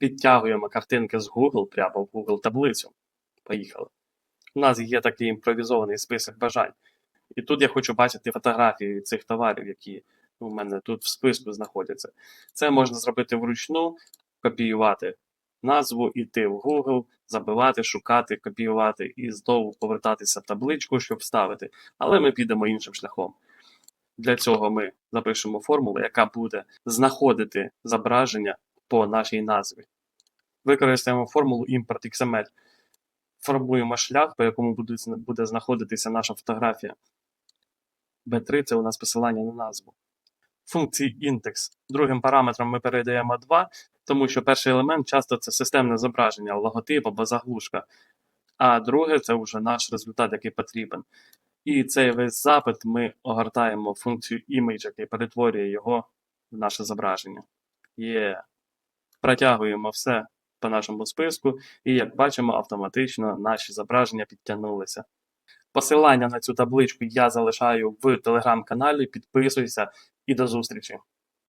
підтягуємо картинки з Google прямо в Google таблицю. Поїхали. У нас є такий імпровізований список бажань. І тут я хочу бачити фотографії цих товарів, які у мене тут в списку знаходяться. Це можна зробити вручну, копіювати назву, іти в Google, забивати, шукати, копіювати і знову повертатися в табличку, щоб вставити. Але ми підемо іншим шляхом. Для цього ми запишемо формулу, яка буде знаходити зображення по нашій назві. Використаємо формулу import XML. Формуємо шлях, по якому буде, знаходитися наша фотографія. B3 це у нас посилання на назву. Функції індекс. Другим параметром ми передаємо 2, тому що перший елемент часто це системне зображення, логотип або заглушка. А друге це вже наш результат, який потрібен. І цей весь запит ми огортаємо функцію image, який перетворює його в наше зображення. Є. Протягуємо все по нашому списку, і як бачимо, автоматично наші зображення підтягнулися. Посилання на цю табличку я залишаю в телеграм-каналі. Підписуйся і до зустрічі!